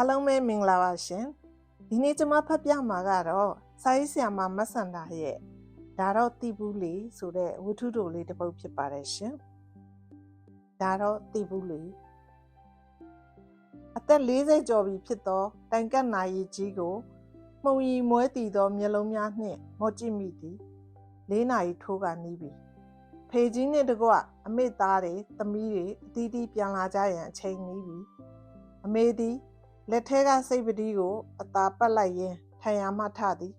အားလုံးပဲမင်္ဂလာပါရှင်ဒီနေ့ကျွန်မဖတ်ပြမှာကတော့စာရေးဆရာမမတ်စန္ဒာရဲ့ဒါတော့တိဘူးလေဆိုတဲ့ဝတ္ထုတိုလေးတစ်ပုဒ်ဖြစ်ပါတယ်ရှင်ဒါတော့တိဘူးလေအသက်40ကျော်ပြီဖြစ်သောတိုင်ကတ်နာရီကြီးကိုမှုံရီမွဲတည်သောမျက်လုံးများနှင့်မော့ကြည့်မိသည်၄နာရီထိုးကနီးပြီဖေကြီးနှင့်တကွအမေသားတွေသမီးတွေအတီးတီးပြန်လာကြရန်အချိန်နီးပြီအမေသည် လက်ထဲကစိတ်ပတိကို အသာပတ်လိုက်ရင်ထိုင်ရမှထသည်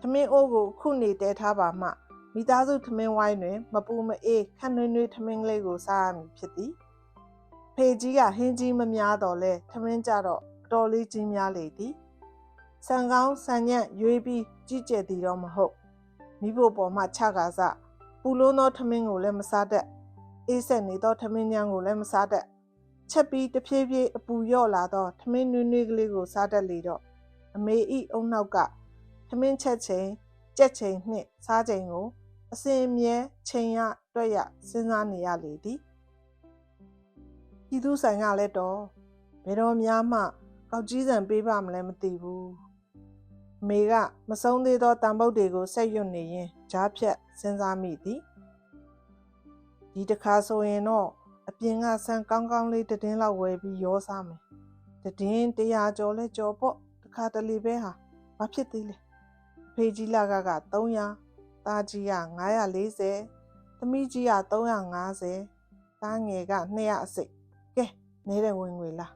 သမင်းအိုးကိုခုနေတဲထားပါမှမိသားစုသမင်းဝိုင်းတွင် မပူမအေးခန့်နှွေးနှွေးသမင်းကလေးကိုစားရမည်ဖြစ်သည်ဖေကြီးကဟင်းကြီးမများတော့လဲသမင်းကြတော့အတော်လေးကြီးများလေသည်ဆန်ကောင်းဆန်ညံ့ရွေးပြီးကြည့်ကြဲသည်တော့မဟုတ်မိဖို့ပေါ်မှခြကားစပူလုံးသောသမင်းကိုလည်းမစားတတ်အေးဆက်နေသောသမင်းညံကိုလည်းမစားတတ် ချက်ပြီးတဖြည်းဖြည်းအပူလျော့လာတော့ထမင်းနွေးနွေးကလေးကိုစားတတ်လေတော့အမေဤအုံနောက်ကထမင်းချက်ချိန်ကြက်ချိန်နှင့်စားချိန်ကိုအစင်မြဲချိန်ရတွက်ရစဉ်းစားနေရလေသည်ဤသူဆိုင်ကလည်းတော့ဘယ်တော့များမှကောက်ကြီးစံပေးပါမလဲမသိဘူးအမေကမဆုံးသေးသောတန်ပုတ်တွေကိုဆက်ရွတ်နေရင်ကြားဖြတ်စဉ်းစားမိသည်ဒီတစ်ခါဆိုရင်တော့ အပြင်ကဆန်ကောင်းကောင်းလေးတည်င်းလောက်ဝယ်ပြီးရောစားမယ်တည်င်း100ကျော်လဲကျော်ပေါ့တစ်ခါတလေပဲဟာဘာဖြစ်သေးလဲအဖေကြီးလာကက300သားကြီးက940သမီးကြီးက350သားငယ်က200အစိတ်ကဲနေတဲ့ဝင်ငွေလား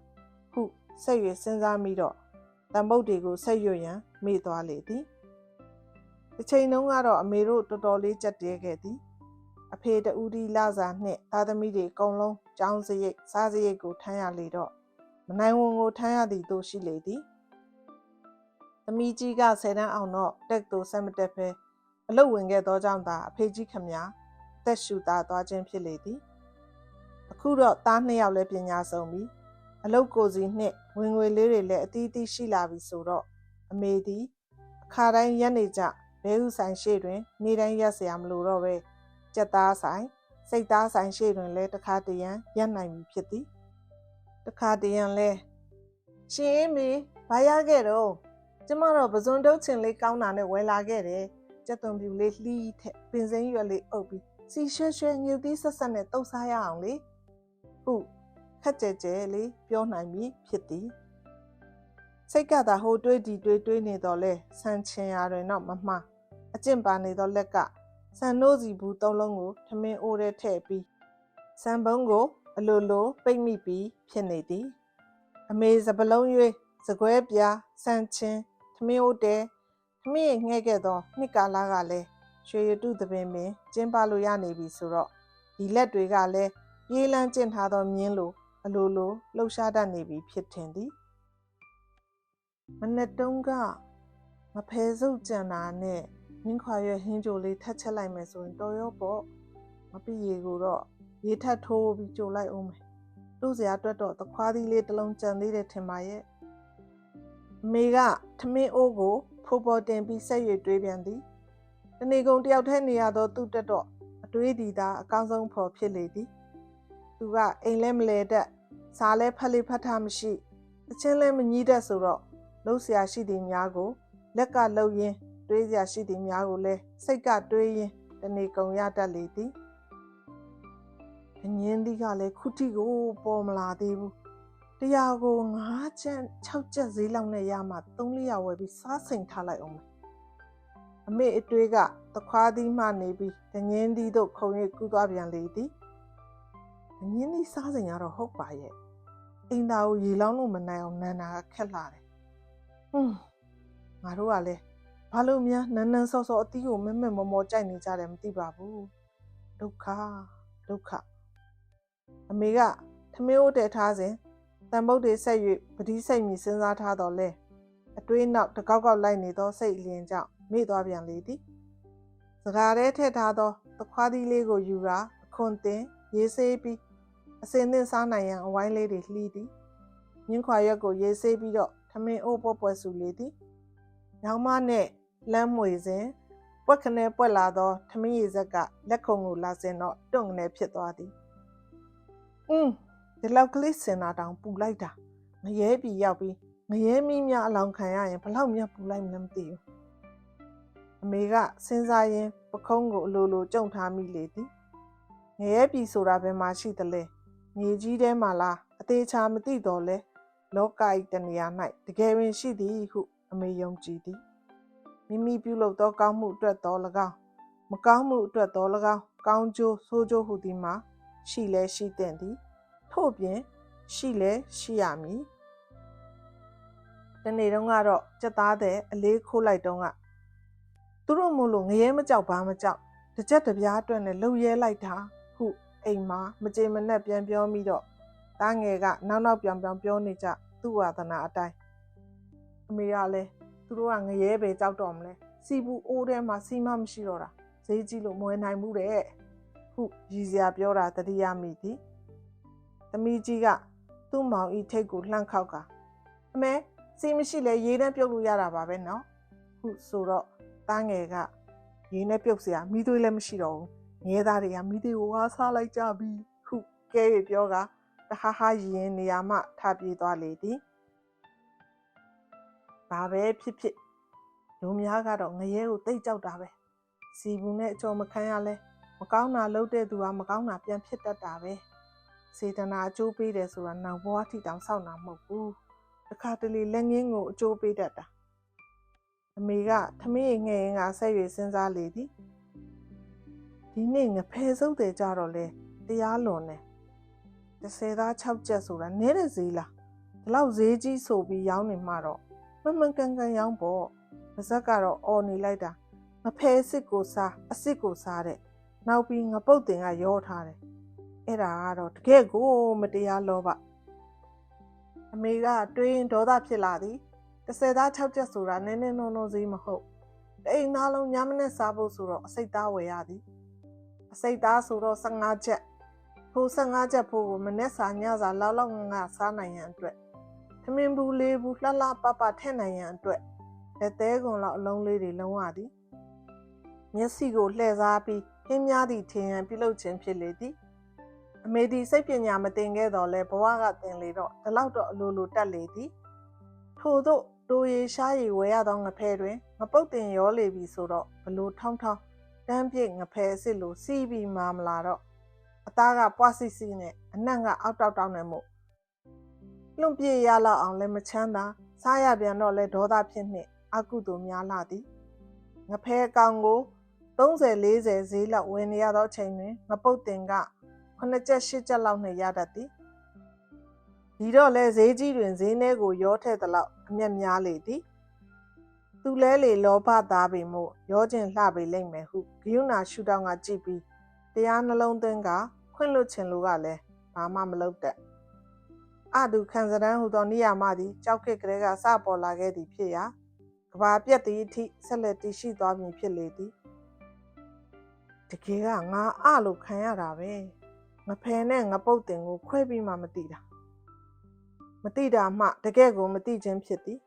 ခုဆက်ရွစဉ်းစားမိတော့တန်ပုတ်တွေကိုဆက်ရွရန်မေ့သွားလေသည်တစ်ချိန်လုံးကတော့အမေတို့တော်တော်လေးကြက်တဲခဲ့သည် အဖေတူဒီလာစာနှင့်သားသမီးတွေအကုန်လုံးចောင်းစရိတ်စားစရိတ်ကိုထမ်းရလေတော့မနိုင်ဝန်ကိုထမ်းရသည်တို့ရှိလေသည်သမီးကြီးကဆယ်တန်းအောင်တော့တက်သူဆက်မတက်ဖဲအလုတ်ဝင်ခဲ့သောကြောင့်သာအဖေကြီးခမညာတက်ရှူတာသွားခြင်းဖြစ်လေသည်အခုတော့သားနှစ်ယောက်လည်းပညာဆုံးပြီအလုတ်ကိုစီနှင့်ဝင်ငွေလေးတွေလည်းအတီးတီးရှိလာပြီဆိုတော့အမေသည်အခါတိုင်းရက်နေကြဘဲဥဆိုင်ရှိတွင် နေတိုင်းရက်เสียမလို့တော့ပဲ ကြက်သားဆိုင်စိတ်သားဆိုင်ရှေ့တွင်လည်းတခါတရံရပ်နိုင်ပြီဖြစ်သည်တခါတရံလဲရှင်အေးမီဘာရခဲ့တော့ကျမတော့ပဇွန်တုတ်ချင်လေးကောင်းတာနဲ့ဝယ်လာခဲ့တယ်ကြက်သွန်ပြူလေးလှီးထက်ပင်စိမ်းရွက်လေးအုပ်ပြီးစီရွှဲရွှဲညူသီးဆက်ဆက်နဲ့တုပ်စားရအောင်လေဟုခက်ကြဲကြဲလေးပြောနိုင်ပြီဖြစ်သည်စိတ်ကသာဟိုတွေးဒီတွေးတွေးနေတော့လဲဆန်ချင်ရတွင်တော့မမှားအကျင့်ပါနေတော့လက်က ဆန်နို့စီဘူးသုံးလုံးကိုထမင်းအိုးထဲထည့်ပြီးဆန်ပုံးကို အလိုလိုပိတ်မိပြီးဖြစ်နေသည် အမေစပလုံး၍စကွဲပြားဆန်ချင်းထမင်းအိုးတဲထမင်းငှဲ့ခဲ့သောနှစ်ကာလကလည်းရွှေရတုသပင်ပင်ကျင်းပလို့ရနေပြီဆိုတော့ဒီလက်တွေကလည်းပြေးလန်းကျင့်ထားသောမြင်းလိုအလိုလိုလှုပ်ရှားတတ်နေပြီဖြစ်ထင်သည်မနေ့တုန်းကမဖဲစုပ်ကြံတာနဲ့ မြင်းခွာရဲ့ဟင်းကြိုလေးထပ်ချက်လိုက်မယ်ဆိုရင်တော်ရောပေါ့မပြည့်ရေကိုတော့ရေထပ်ထိုးပြီးကြိုလိုက်အောင်မယ်တို့စရာအတွက်တော့သခွားသီးလေးတစ်လုံးကြံသေးတယ်ထင်ပါရဲ့အမေကထမင်းအိုးကိုဖိုးပေါ်တင်ပြီးဆက်ရွတွေးပြန်သည်တနေကုန်တယောက်တည်းနေရတော့သူ့တက်တော့အတွေးဒီသာအကောင်းဆုံးဖော်ဖြစ်လေသည်သူကအိမ်လဲမလဲတတ်စားလဲဖက်လေးဖတ်ထားမရှိအချင်းလဲမကြီးတတ်ဆိုတော့လှုပ်ရှားရှိသည်များကိုလက်ကလှုပ်ရင်း တွေးစရာရှိသည်များကိုလည်းစိတ်ကတွေးရင်းတနေကုန်ရတတ်လေသည်အငင်းသီးကလည်းခုထိကိုပေါ်မလာသေးဘူးတရားကို9ချက်6ချက်ဈေးလောက်နဲ့ရမှ3-4ရာဝယ်ပြီးစားစိန်ထားလိုက်အောင်အမေအတွေးကသခွားသီးမှနေပြီးတငင်းသီးတို့ခုံရိပ်ကူးသွားပြန်လေသည်တငင်းသီးစားစိန်ကတော့ဟုတ်ပါရဲ့အိမ်သားကိုရေလောင်းလို့မနိုင်အောင်နန်းနာခက်လာတယ်ဟွန်းငါတို့ကလည်း ဘာလို့များနန်းနန်းဆော့ဆော့အသီးကိုမဲမဲမောမောကြိုက်နေကြတယ်မသိပါဘူးဒုက္ခဒုက္ခအမေကထမင်းအိုးတဲထားစဉ်တန်ပုတ်တွေဆက်၍ပတိစိတ်မြည်စဉ်းစားထားတော့လဲအတွေးနောက်တကောက်ကောက်လိုက်နေသောစိတ်အလင်းကြောင့်မေ့သွားပြန်လေသည်စကားထဲထည့်ထားသောသခွားသီးလေးကိုယူရာအခွန်တင်ရေးဆေးပြီးအစင်သင့်စားနိုင်ရန်အဝိုင်းလေးတွေလှီးသည်မြင်းခွာရက်ကိုရေးဆေးပြီးတော့ထမင်းအိုးပွက်ပွက်ဆူလေသည်။ရောင်မနဲ့ လမ်းမွေစဉ်ပွက်ခနဲပွက်လာသောထမင်းရည်ဆက်ကလက်ခုံကိုလာစင်တော့တွန့်ကနေဖြစ်သွားသည်။အင်းဒီလောက်ကလေးစင်တာတောင်ပူလိုက်တာငရဲပြည်ရောက်ပြီးငရဲမီးများအလောင်းခံရရင်ဘလောက်မြတ်ပူလိုက်မလဲမသိဘူးအမေကစဉ်းစားရင်းပခုံးကိုအလိုလိုကြုံထားမိလေသည်ငရဲပြည်ဆိုတာဘယ်မှာရှိသလဲမြေကြီးထဲမှာလားအသေးချာမသိတော့လဲလောကဤတနေရာ၌တကယ်ပင်ရှိသည်ဟုအမေယုံကြည်သည် မိမိပြုလုပ်သောကောင်းမှုအတွက်တော်၎င်းမကောင်းမှုအတွက်တော်၎င်းကောင်းကျိုးဆိုးကျိုးဟုသည်မှာရှိလဲရှိတဲ့သည်ထို့ပြင်ရှိလဲရှိရမည်တနေ့တုန်းကတော့စက်သားတဲ့အလေးခိုးလိုက်တုန်းကသူတို့မို့လို့ငရဲမကြောက်ဘာမကြောက်တစ်ချက်တစ်ပြားအတွက်နဲ့လှုပ်ရဲလိုက်တာဟုအိမ်မှာမကြေမနက်ပြန်ပြောမိတော့တားငယ်ကနောက်နောက်ပြောင်ပြောင်ပြောနေကြသူ့ဝါသနာအတိုင်းအမေကလည်း သူတို့ကငရဲပဲကြောက်တော့မလဲစီဘူးအိုးထဲမှာစီမမရှိတော့တာဈေးကြီးလို့မဝယ်နိုင်ဘူးတဲ့ဟုရည်စရာပြောတာတတိယမိသည်သမီးကြီးကသူ့မောင်ဤထိတ်ကိုလှန့်ခောက်ကအမဲစီမရှိလဲရေနဲ့ပြုတ်လို့ရတာပါပဲနော်ဟုဆိုတော့တားငယ်ကရေနဲ့ပြုတ်စရာမိသွေးလည်းမရှိတော့ဘူးငဲသားတွေကမိသွေးကိုဝါဆားလိုက်ကြပြီဟုကဲရပြောကတဟာဟာရင်းနေရာမှထပြေးသွားလေသည် ဘာပဲဖြစ်ဖြစ်လူများကတော့ငရဲကိုတိတ်ကြောက်တာပဲစီဘူးနဲ့အကျော်မခံရလဲမကောင်းတာလုပ်တဲ့သူကမကောင်းတာပြန်ဖြစ်တတ်တာပဲစေတနာအကျိုးပေးတယ်ဆိုတာနောက်ဘဝထိတောင်စောင့်တာမဟုတ်ဘူးတစ်ခါတလေလက်ငင်းကိုအကျိုးပေးတတ်တာအမေကထမင်းငယ်ရင်ကဆက်ရွေစဉ်းစားလေသည်ဒီနေ့ငဖဲစုပ်တယ်ကြတော့လေတရားလွန်တယ်တစ်ဆယ်သား6ချက်ဆိုတာနည်းတဲ့ဈေးလားဒီလောက်ဈေးကြီးဆိုပြီးရောင်းနေမှတော့ မမှန်ကန်ကန်ရောင်းပေါ့ပါဇက်ကတော့အော်နေလိုက်တာငဖဲအစ်စ်ကိုစားအစ်စ်ကိုစားတဲ့နောက်ပြီးငပုတ်တင်ကရောထားတယ်အဲ့ဒါကတော့တကယ်ကိုမတရားလောဘအမေကတွေးရင်ဒေါသဖြစ်လာသည်တစ်ဆယ်သား6ချက်ဆိုတာနည်းနည်းနှုံနှုံစည်းမဟုတ်တိမ်သားလုံးညမနဲ့စားဖို့ဆိုတော့အစိတ်သားဝယ်ရသည်အစိတ်သားဆိုတော့15ချက်ဖိုး15ချက်ဖိုးကိုမနဲ့စာညစာလောက်လောက်ငငစားနိုင်ရန်အတွက် သမင်ဘူးလေးဘူးလှလှပပထည့်နိုင်ရန်အတွက်လက်သေးကုံလောက်အလုံးလေးတွေလုံးရသည်မျက်စိကိုလှည့်စားပြီးဟင်းများသည့်ထင်ရန်ပြုလုပ်ခြင်းဖြစ်လေသည်အမေဒီစိတ်ပညာမတင်ခဲ့တော့လဲဘဝကတင်လေတော့ဒီလောက်တော့အလိုလိုတက်လေသည်ထို့သို့တိုရီရှားရီဝဲရသောငဖဲတွင်ငပုတ်တင်ရောလေပြီဆိုတော့ဘလို့ထောင်းထောင်းတန်းပြည့်ငဖဲအစ်စ်လိုစီးပြီးမာမလာတော့အသားကပွားစီစီနဲ့အနံ့ကအောက်တောက်တောက်နေမှု လွန်ပြေရလောက်အောင်လည်းမချမ်းသာစားရပြန်တော့လဲဒေါသဖြစ်နှင့်အကုသို့များလာသည်ငဖဲအကောင်ကို30 40ဈေးလောက်ဝယ်နေရသောအချိန်တွင်ငပုတ်တင်က9ချက်10ချက်လောက်နဲ့ရတတ်သည်ဒီတော့လဲဈေးကြီးတွင်ဈေးနှဲကိုရောထည့်သလောက်အမျက်များလေသည်သူလဲလေလောဘသားပေမို့ရောကျင်လှပေလိမ့်မယ်ဟုဂယုဏရှုထောင့်ကကြည့်ပြီးတရားနှလုံးသွင်းကခွင့်လွတ်ခြင်းလိုကလည်းဘာမှမလုပ်တတ် အတုခံစရန်ဟူသောနိယာမသည်ကြောက်ခစ်ကလေးကစပေါ်လာခဲ့သည်ဖြစ်ရာကဘာပြက်သည့်အထိဆက်လက်တည်ရှိသွားမည်ဖြစ်လေသည်တကယ်ကငါအလို့ခံရတာပဲငဖယ်နဲ့ငပုတ်တင်ကိုခွဲပြီးမှမသိတာမသိတာမှတကယ်ကိုမသိခြင်းဖြစ်သည်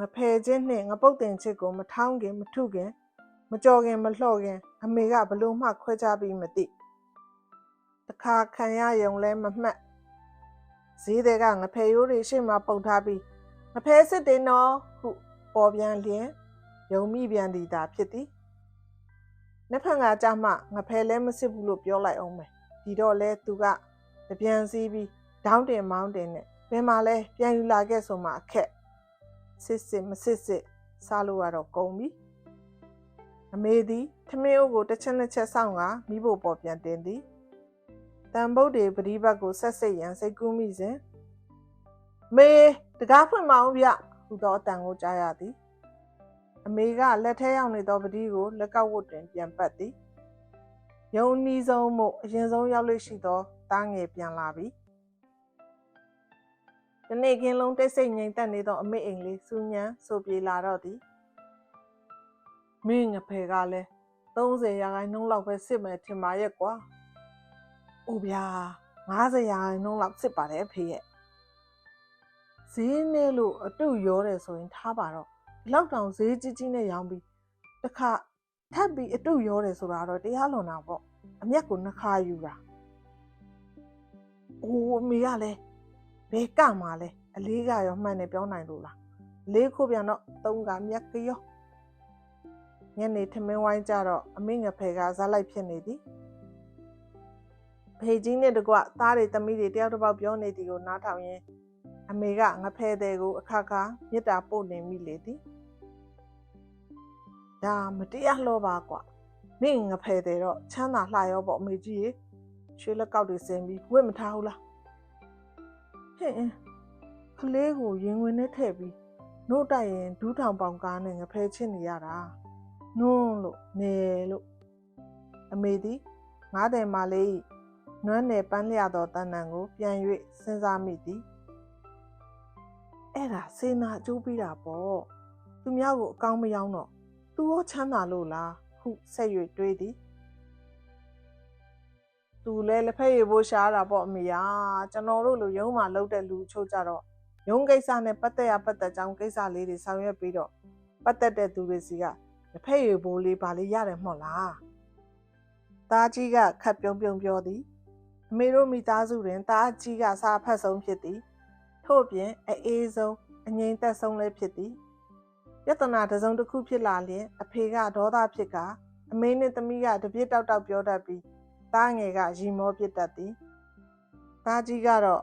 ငဖယ်ခြင်းနှင့်ငပုတ်တင်ချစ်ကိုမထောင်းခင်မထုခင်မကြော်ခင်မလှော့ခင်အမေကဘလို့မှခွဲခြားပြီးမသိတခါခံရယုံလဲမမှတ် ဈေးတွေကငဖယ်ရိုးတွေရှေ့မှာပုတ်ထားပြီးငဖယ်စစ်တင်တော့ဟုပေါ်ပြန်လျင်ယုံမိပြန်သည်သာဖြစ်သည်နှစ်ဖက်ကကြမှငဖယ်လဲမစစ်ဘူးလို့ပြောလိုက်အောင်မယ်ဒီတော့လဲသူကတပြန်စည်းပြီးဒေါင်းတင်မောင်းတင်နဲ့ဘယ်မှာလဲပြန်ယူလာခဲ့ဆိုမှအခက်စစ်စစ်မစစ်စစ်စားလို့ရတော့ကုန်ပြီအမေသည်ထမင်းအိုးကိုတစ်ချက်နှစ်ချက်ဆောင်းကမိဖို့ပေါ်ပြန်တင်သည် တန်ဗုဒ္ဓေပရိဘတ်ကိုဆက်စိတ်ရန်စိတ်ကူးမိစဉ်မေတကားဖွင့်မအောင်ဗျဟူသောအတန်ကိုကြားရသည်အမေကလက်ထဲရောက်နေသောပတိကိုလက်ကောက်ဝတ်တွင်ပြန်ပတ်သည်ယုံနီးဆုံးမို့အရင်ဆုံးရောက်လို့ရှိသောတားငယ်ပြန်လာပြီဒီနေ့ခင်းလုံးတိတ်ဆိတ်ငြိမ်သက်နေသောအမေအိမ်လေးစူညံဆိုပြေလာတော့သည်မင်းငဖယ်ကလည်း30ရာခိုင်နှုန်းလောက်ပဲစစ်မယ်ထင်ပါရဲ့ကွာ။ အိုဗျာ90ရာခိုင်နှုန်းလောက်စစ်ပါတယ်ဖေရဲ့။ဈေးနဲ့လို့အတုရောတယ်ဆိုရင်ထားပါတော့လောက်တောင်ဈေးကြီးကြီးနဲ့ရောင်းပြီးတခါထပ်ပြီးအတုရောတယ်ဆိုတာတော့တရားလွန်တာပေါ့။အမျက်ကိုနှခါယူတာ။အိုးအမေကလည်းဘယ်ကမှလဲအလေးကရောမှန်တယ်ပြောနိုင်လို့လားအလေးခုပြန်တော့သုံးကမြက်ကရောညနေထမင်းဝိုင်းကြတော့အမေငဖယ်ကဇာလိုက်ဖြစ်နေသည် ဖေကြီးနဲ့တကွသားတွေသမီးတွေတယောက်တစ်ပေါက်ပြောနေသည်ကိုနားထောင်ရင်းအမေကငဖယ်တဲ့ကိုအခါခါမေတ္တာပို့နေမိလေသည်ဒါမတရားလောပါကွာမင်းငဖယ်တဲ့တော့ချမ်းသာလှရောပေါ့အမေကြီးရေရွှေလက်ကောက်တွေစင်ပြီးဝတ်မထားဘူးလားဟဲ့ကလေးကိုရင်ဝင်နဲ့ထည့်ပြီးနှုတ်တိုက်ရင်ဒူးထောင်ပေါင်ကားနဲ့ငဖဲချစ်နေရတာနွန်းလို့နေလို့အမေသည်ငားတယ်မလေး နွမ်းနယ်ပန်းလျသောတန်တန်ကို ပြန်၍စဉ်းစားမိသည်အဲ့ဒါစေနာအကျိုးပေးတာပေါ့သူများကိုအကောင်းမယောင်းတော့သူရောချမ်းသာလို့လားဟုဆက်၍တွေးသည်သူလဲလက်ဖက်ရည်ဖို့ရှားတာပေါ့အမေယာကျွန်တော်တို့လိုရုံးမှာလှုပ်တဲ့လူချို့ကြတော့ရုံးကိစ္စနဲ့ပတ်သက်ရပတ်သက်ကြောင်းကိစ္စလေးတွေဆောင်ရွက်ပြီးတော့ပတ်သက်တဲ့သူတွေစီကလက်ဖက်ရည်ဖို့လေးပါလေးရတယ်မို့လားသားကြီးကခတ်ပြုံးပြုံးပြောသည် အမေတို့မိသားစုတွင်သားကြီးကစာဖတ်ဆုံးဖြစ်သည်ထို့ပြင်အေးဆုံးအငြိမ်သက်ဆုံးလည်းဖြစ်သည်ပြဿနာတစ်စုံတစ်ခုဖြစ်လာလျင်အဖေကဒေါသဖြစ်ကအမေနဲ့သမီးကတပြစ်တောက်တောက်ပြောတတ်ပြီးသားငယ်ကရီမောပြစ်တတ်သည်သားကြီးကတော့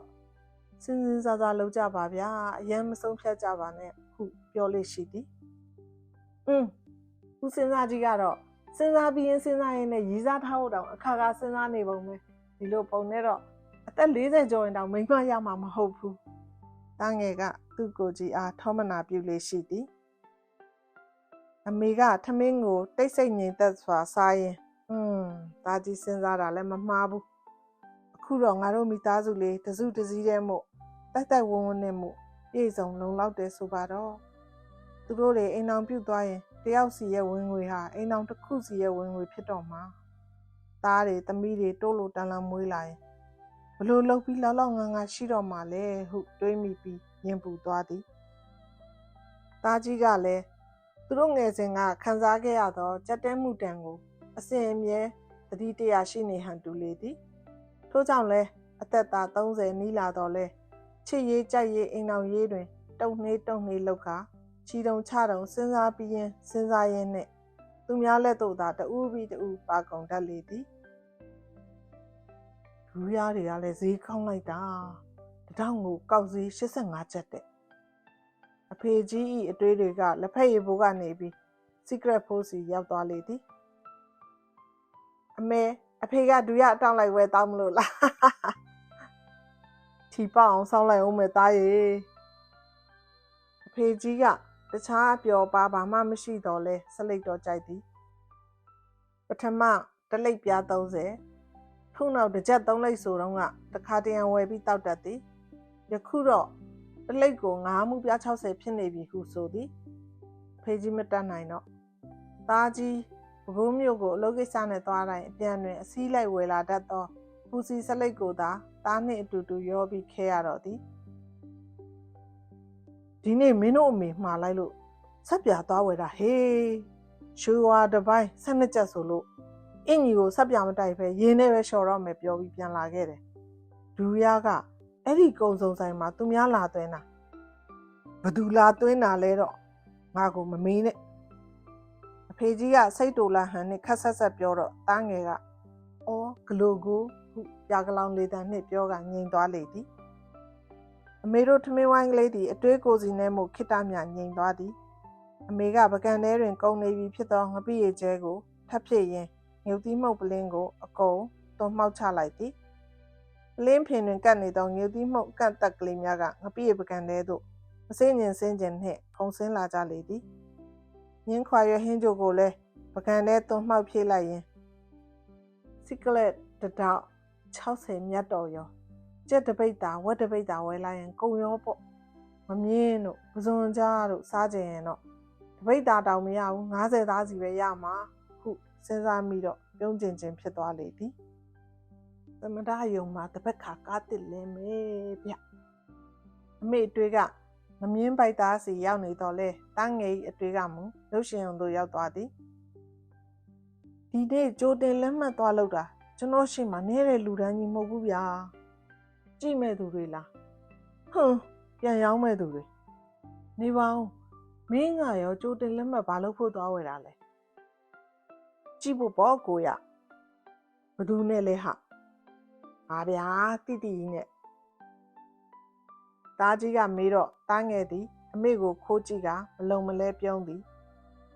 စဉ်းစဉ်းစားစားလုပ်ကြပါဗျာအရင်မဆုံးဖြတ်ကြပါနဲ့ဟုပြောလို့ရှိသည်อืมဦးစဉ်းစားကြီးကတော့စဉ်းစားပြီးရင်စဉ်းစားရင်လည်းရည်စားထားဖို့တောင်အခါခါစဉ်းစားနေပုံပဲ ဒီလိုပုံနဲ့တော့အသက်40ကျော်ရင်တောင်မိမ့်မရမှာမဟုတ်ဘူးသားငယ်ကသူ့ကိုယ်ကြီးအားထောမနာပြုလေရှိသည်အမေကထမင်းကိုတိတ်ဆိတ်ငြိမ်သက်စွာစားရင်อืมဒါကြီးစဉ်းစားတာလည်းမမှားဘူးအခုတော့ငါတို့မိသားစုလေးတစုတစည်းတည်းမို့တိုက်တိုက်ဝန်းဝန်းနဲ့မို့ပြည့်စုံလုံလောက်တယ်ဆိုပါတော့သူတို့တွေအိမ်အောင်ပြုတ်သွားရင်တယောက်စီရဲ့ဝင်ငွေဟာအိမ်အောင်တစ်ခုစီရဲ့ဝင်ငွေဖြစ်တော့မှာ သားတွေသမီးတွေတိုးလို့တန်လန်မွေးလာရင်ဘလို့လှုပ်ပြီးလောက်လောက်ငန်းငါရှိတော့မှလဲဟုတွေးမိပြီးရင်ပူသွားသည်သားကြီးကလည်းသူတို့ငယ်စဉ်ကခံစားခဲ့ရသောကြက်တဲမှုတံကိုအစဉ်အမြဲတတိတရာရှိနေဟန်တူလေသည်ထို့ကြောင့်လဲအသက်သား30နီးလာတော့လဲချစ်ရေးကြိုက်ရေးအိမ်အောင်ရေးတွင် တုံနှေးတုံနှေးလောက်ကချီတုံချတုံစဉ်းစားပြီးရင်စဉ်းစားရင်းနှင့်သူများလက်သို့သာတူးပြီးတူးပါကုန်တတ်လေသည် လူရတွေကလည်းဈေးကောင်းလိုက်တာတထောင်ကိုကောက်ဈေး85ကျပ်တဲ့အဖေကြီးဤအတွေးတွေကလက်ဖက်ရည်ဘိုးကနေပြီး secret post စီရောက်သွားလေသည်အမေအဖေကဒူရအတောင်းလိုက်ဝဲတောင်းမလို့လားထီပေါအောင်ဆောင်းလိုက်အောင်မယ်သားရေအဖေကြီးကတခြားအပျော်ပါဘာမှမရှိတော့လဲစလိတ်တော့ကြိုက်သည်ပထမတလိပ်ပြား30 ထုံနောက်တစ်ချက်3လိပ်ဆိုတော့ကတခါတရံဝယ်ပြီးတောက်တတ်သည်ယခုတော့တလိပ်ကိုငါးမှုပြား60ဖြစ်နေပြီဟုဆိုသည်ဖေးကြီးမတတ်နိုင်တော့သားကြီးဘဘိုးမျိုးကိုအလုပ်ကိစ္စနဲ့သွားတိုင်းအပြန်တွင်အစည်းလိုက်ဝယ်လာတတ်သောပူစီစလိတ်ကိုသာသားနှင့်အတူတူရောပြီးခဲရတော့သည်ဒီနေ့မင်းတို့အမေမှားလိုက်လို့ဆက်ပြသွားဝယ်တာဟေးရွှေဝါတစ်ပိုင်းဆက်နှစ်ချက်ဆိုလို့ အင်ကြီးကိုဆက်ပြမတိုက်ပဲရင်းနဲ့ပဲလျှော်တော့မယ်ပြောပြီးပြန်လာခဲ့တယ်ဒူရကအဲ့ဒီကုံစုံဆိုင်မှာသူများလာသွင်းတာဘသူလာသွင်းတာလဲတော့ငါကိုမမေးနဲ့အဖေကြီးကစိတ်တူလာဟန်နဲ့ခက်ဆက်ဆက်ပြောတော့တားငယ်ကအော်ဂလိုကိုဟုပြာကလောင်လေးတန်နဲ့ပြောကငိန်သွားလေသည်အမေတို့ထမင်းဝိုင်းကလေးသည်အတွေးကိုစီနဲ့မို့ခိတမြငိန်သွားသည်အမေကပကံထဲတွင် ကုန်းနေပြီဖြစ်သောငပိရကျဲကိုထပ်ဖြစ်ရင် ငုတ်သီးမှုတ်ပလင်းကိုအကုန်သွန်မှောက်ချလိုက်သည်ပလင်းဖင်တွင်ကပ်နေသောငုတ်သီးမှုတ်ကန့်တက်ကလေးများကငပိရပကံထဲသို့မစင်းညင်စင်းကျင်နှင့်ခုံဆင်းလာကြလေသည်ညင်းခွာရဟင်းကြိုကိုလည်းပကံထဲသွန်မှောက်ဖြည့်လိုက်ရင်စီကလက်တတောက်60မြတ်တော်ရောကြက်တပိတ်တာဝက်တပိတ်တာဝဲလိုက်ရင်ကုံရောပေါ့မမြင်းတို့ပဇွန်ကြားတို့စားကြရင်တော့တပိတ်တာတောင်မရဘူး90သားစီပဲရမှာဟု စဉ်းစားမိတော့ပြုံးကျင်ကျင်ဖြစ်သွားလေသည်သမဒယုံမှာတပတ်ခါကားတစ်လဲမေဗျအမေအတွေ့ကမမြင်းပိုက်သားစီရောက်နေတော့လဲတန်းငယ်အတွေ့ကမူလှုပ်ရှင်ုံတို့ရောက်သွားသည်ဒီနေ့ကြိုတင်လက်မှတ်သွားလောက်တာကျွန်တော်ရှိမှနေတဲ့လူတန်းကြီးမဟုတ်ဘူးဗျာကြည့်မဲ့သူတွေလားဟွန်းပြန်ရောင်းမဲ့သူတွေနေပါဦးမင်းကရောကြိုတင်လက်မှတ်ဘာလို့ဖို့သွားဝယ်တာလဲ ကြည့်ဖို့ပေါ့ကိုရဘသူနဲ့လဲဟာဟာဗျာတိတိကြီးနဲ့တားကြီးကမေးတော့တားငယ်သည်အမေကိုခိုးကြည့်ကမလုံမလဲပြုံးသည်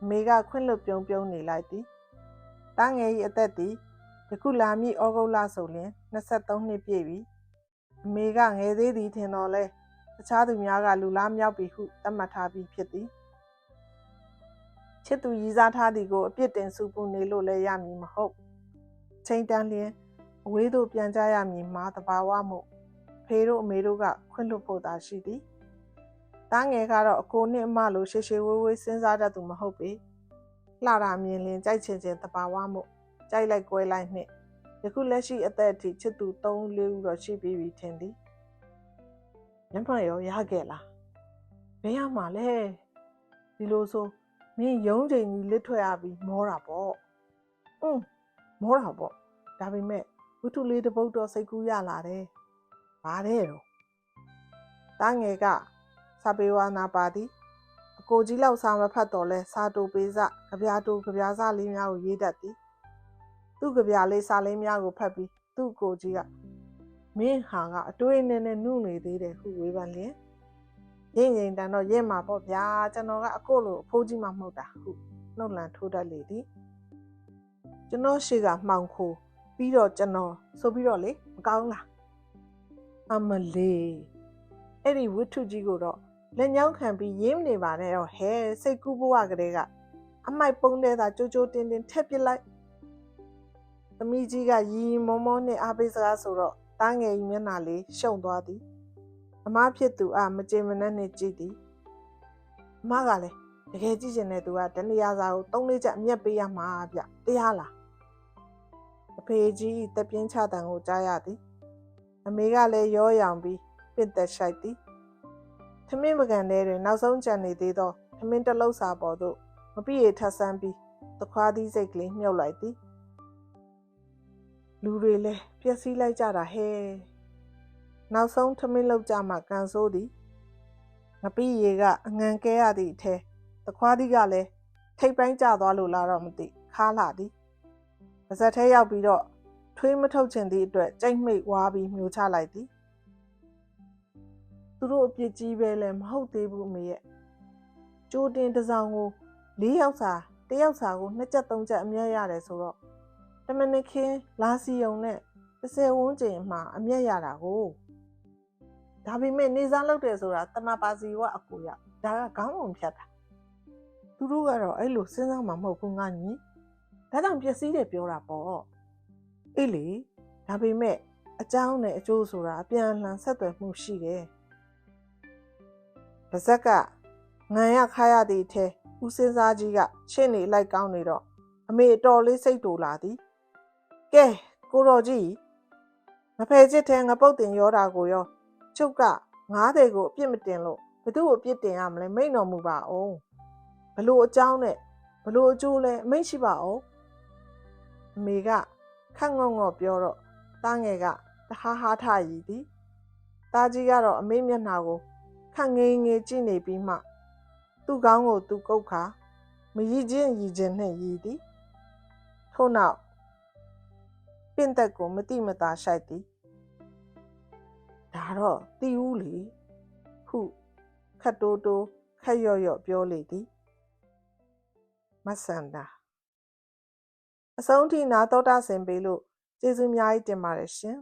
အမေကခွင့်လွတ်ပြုံးပြုံးနေလိုက်သည်တားငယ်၏အသက်သည်ယခုလာမည့်ဩဂုတ်လဆိုလျှင်23နှစ်ပြည့်ပြီအမေကငယ်သေးသည်ထင်တော်လဲတခြားသူများကလူလားမြောက်ပြီဟုသတ်မှတ်ထားပြီးဖြစ်သည် ချစ်သူရည်စားထားသည်ကိုအပြစ်တင်စုပူနေလို့လည်းရမည်မဟုတ်ချိန်တန်းလျင်အဝေးသို့ပြန်ကြရမည်မှာတဘာဝမှုဖေတို့အမေတို့ကခွင့်လွတ်ဖို့သာရှိသည်တားငယ်ကတော့အကိုနဲ့အမလိုရှေရှေဝေးဝေးစဉ်းစားတတ်သူမဟုတ်ပေလှတာမြင်လင်ကြိုက်ချင်ချင်တဘာဝမှုကြိုက်လိုက်ကွဲလိုက်နှင့်ယခုလက်ရှိအသက်အထိချစ်သူ3 4ဦးတော့ရှိပြီးပြီထင်သည်လက်မှတ်ရောရခဲ့လားဘယ်ရမှာလဲဒီလိုဆို မင်းရုံးချိန်ကြီးလစ်ထွက်ရပြီးမောတာပေါ့อืมမောတာပေါ့ဒါပေမဲ့ဝတ္ထုလေးတစ်ပုဒ်တော့စိတ်ကူးရလာတယ်ဘာတဲ့တော့တားငယ်ကစာပေဝါနာပါသည်အကိုကြီးလောက်စာမဖတ်တော့လဲစာတူပေးစကြပြာတူကြပြာစလေးများကိုရေးတတ်သည်သူ့ကြပြာလေးစာလေးများကိုဖတ်ပြီးသူ့ကိုကြီးကမင်းဟာကအတွေးနဲ့နဲ့နှုတ်နေသေးတယ်ဟုဝေဖန်လျင်ရ င်ရင်တန်တော့ရဲမှာပေါ့ဗျာကျွန်တော်ကအကိုလိုအဖိုးကြီးမှမဟုတ်တာဟုနှုတ်လန်ထိုးတတ်လေသည်ကျွန်တော်ရှိကမှောင်ခိုပြီးတော့ကျွန်တော်ဆိုပြီးတော့လေမကောင်းလားအမလေးအဲ့ဒီဝိထုကြီးကိုတော့လက်ညောင်းခံပြီးရင်းနေပါနဲ့တော့ဟဲစိတ်ကူးဘဝကလေးကအမိုက်ပုံးတဲ့သာကြိုးကြိုးတင်းတင်းထက်ပစ်လိုက်သမီးကြီးကရီရီမောမောနဲ့အားပေးစကားဆိုတော့တားငယ်ကြီးမျက်နှာလေးရှုံသွားသည် အမဖြစ်သူအမကြေမနဲ့နဲ့ကြည့်သည်အမကလည်းတကယ်ကြည့်ကျင်တဲ့သူကတဏှာစာကို၃လေးချက်အမျက်ပေးရမှာဗျတရားလားအဖေကြီးတပြင်းချတန်ကိုကြားရသည်အမေကလည်းရောရောင်ပြီးပင့်သက်ရှိုက်သည်ထမင်းပကံထဲတွင်နောက်ဆုံးကြံနေသေးသောထမင်းတစ်လုံးစာပေါ်သို့မပြည့်ထပ်ဆန်းပြီးသခွားသီးစိတ်ကလေးမြုပ်လိုက်သည်လူတွေလည်းပျက်စီးလိုက်ကြတာဟဲ့ နောက်ဆုံးထမင်းလောက်ကြမှကန်ဆိုးသည်ငပိရေကအငံကဲရသည့်အထဲသခွားသီးကလည်းထိတ်ပိုင်းကျသွားလို့လားတော့မသိခါလာသည်ပါဇက်ထဲရောက်ပြီးတော့ထွေးမထုတ်ချင်သည့်အတွက်ကြိတ်မိတ်ဝါပြီးမျိုးချလိုက်သည်သူတို့အပြစ်ကြီးပဲလည်းမဟုတ်သေးဘူးအမေရဲ့ကြိုးတင်တစ်စောင်းကို၄ယောက်စာတစ်ယောက်စာကိုနှစ်ချက်သုံးချက်အမြတ်ရတယ်ဆိုတော့တမနစ်ခင်းလာစီယုံနဲ့30ဝန်းကျင်မှာအမြတ်ရတာကို ဒါပေမဲ့နေစားလုပ်တယ်ဆိုတာတဏပါစီဝအကိုရဒါကခေါင်းပုံဖြတ်တာသူတို့ကတော့အဲ့လိုစဉ်းစားမှမဟုတ်ဘူးငါညီဒါကြောင့်ပျက်စီးတယ်ပြောတာပေါ့အေးလေဒါပေမဲ့အကြောင်းနဲ့အကျိုးဆိုတာအပြန်အလှန်ဆက်သွယ်မှုရှိတယ်ပါဇက်ကငန်ရခါရသည့်အထဲဦးစင်းစားကြီးကရှင်းနေလိုက်ကောင်းနေတော့အမေတော်လေးစိတ်တူလာသည်ကဲကိုတော်ကြီးငဖယ်ချစ်ထဲငပုတ်တင်ရောတာကိုရော ချုပ်ကငားတဲ့ကိုအပြစ်မတင်လို့ဘသူ့ကိုအပြစ်တင်ရမလဲမိတ်တော်မူပါအောင်ဘလို့အကြောင်းနဲ့ဘလို့အကျိုးလဲအမိတ်ရှိပါအောင်အမေကခန့်ငေါငေါပြောတော့တားငယ်ကတဟားဟားထရည်သည်တားကြီးကတော့အမေမျက်နှာကိုခန့်ငေးငေးကြည့်နေပြီးမှ သူ့ကောင်းကိုသူကုတ်ခါမရည်ချင်းရည်ချင်းနဲ့ရည်သည်ထို့နောက်ပင့်သက်ကိုမတိမတာရှိုက်သည်ဒါ တော့တီးဦးလေဟုခတ်တိုးတိုးခက်ရော့ရော့ပြောလေသည်မဆန္ဒအဆုံးထိနာတော်တာဆင်ပေးလို့ကျေးဇူးများကြီးတင်ပါတယ်ရှင်